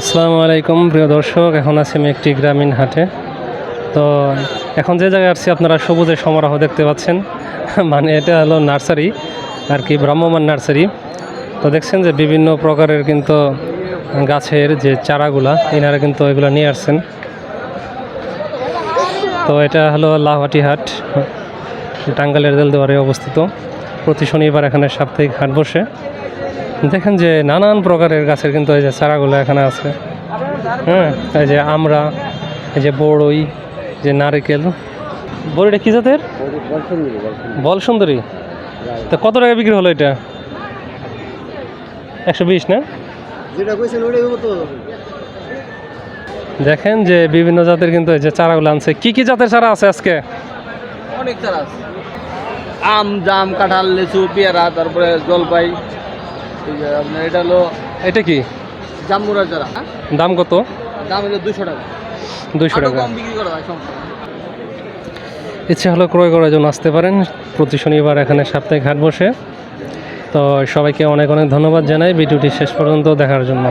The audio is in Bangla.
আসসালামু আলাইকুম, প্রিয় দর্শক। এখন আছি আমি একটি গ্রামীণ হাটে। তো এখন যে জায়গায় আসছি, আপনারা সবুজের সমারোহ দেখতে পাচ্ছেন। মানে এটা হলো নার্সারি, আর কি ভ্রাম্যমান নার্সারি। তো দেখছেন যে বিভিন্ন প্রকারের কিন্তু গাছের যে চারাগুলা, এনারা কিন্তু এগুলো নিয়ে আসছেন। তো এটা হলো লাহাটি হাট টাঙ্গালের দেলদুয়ারে অবস্থিত। প্রতি শনিবার এখানে সাপ্তাহিক হাট বসে। দেখেন যে নানান প্রকারের গাছের কিন্তু এই যে চারাগুলো এখানে আছে। হ্যাঁ এই যে আমরা এই যে বড়ই যে নারিকেল। বড়িটা কী জাতের? বল সুন্দরী তো কত টাকা বিক্রি হলো এটা? একশো বিশ না? দেখেন যে বিভিন্ন জাতের কিন্তু এই যে চারাগুলো আনছে। কি কি জাতের চারা আছে আজকে? অনেক চারা আছে। আম জাম কাঁঠাল লিচু পেয়ারা তারপরে জলপাই। আপনার এটা হলো এটা কি? জাম্বুরা হ্যাঁ? দাম কত? দাম হলো দুশো টাকা। দুইশো টাকা। কম বিক্রি করা হয় ইচ্ছে হলো ক্রয় করার জন্য আসতে পারেন। প্রতি শনিবার এখানে সাপ্তাহিক হাট বসে। তো সবাইকে অনেক অনেক ধন্যবাদ জানাই। ভিডিওটি শেষ পর্যন্ত দেখার জন্য।